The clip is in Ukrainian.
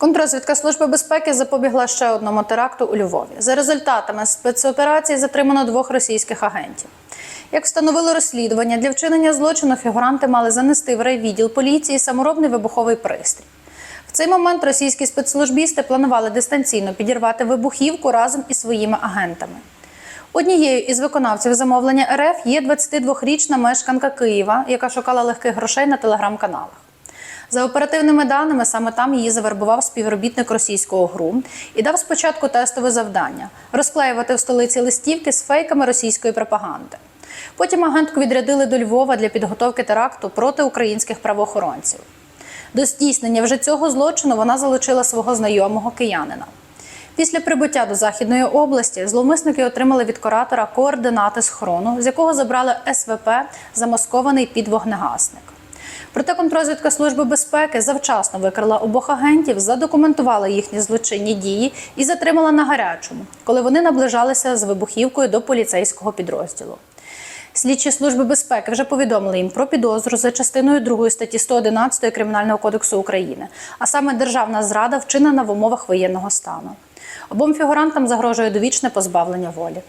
Контрозвідка Служби безпеки запобігла ще одному теракту у Львові. За результатами спецоперації затримано двох російських агентів. Як встановило розслідування, для вчинення злочину фігуранти мали занести в райвідділ поліції саморобний вибуховий пристрій. В цей момент російські спецслужбісти планували дистанційно підірвати вибухівку разом із своїми агентами. Однією із виконавців замовлення РФ є 22-річна мешканка Києва, яка шукала легких грошей на телеграм-каналах. За оперативними даними, саме там її завербував співробітник російського ГРУ і дав спочатку тестове завдання розклеювати в столиці листівки з фейками російської пропаганди. Потім агентку відрядили до Львова для підготовки теракту проти українських правоохоронців. До здійснення вже цього злочину вона залучила свого знайомого киянина. Після прибуття до Західної області зловмисники отримали від куратора координати схорону, з якого забрали СВП, замаскований під вогнегасник. Проте контрозвідка Служби безпеки завчасно викрила обох агентів, задокументувала їхні злочинні дії і затримала на гарячому, коли вони наближалися з вибухівкою до поліцейського підрозділу. Слідчі служби безпеки вже повідомили їм про підозру за частиною 2 статті 111 Кримінального кодексу України, а саме державна зрада вчинена в умовах воєнного стану. Обом фігурантам загрожує довічне позбавлення волі.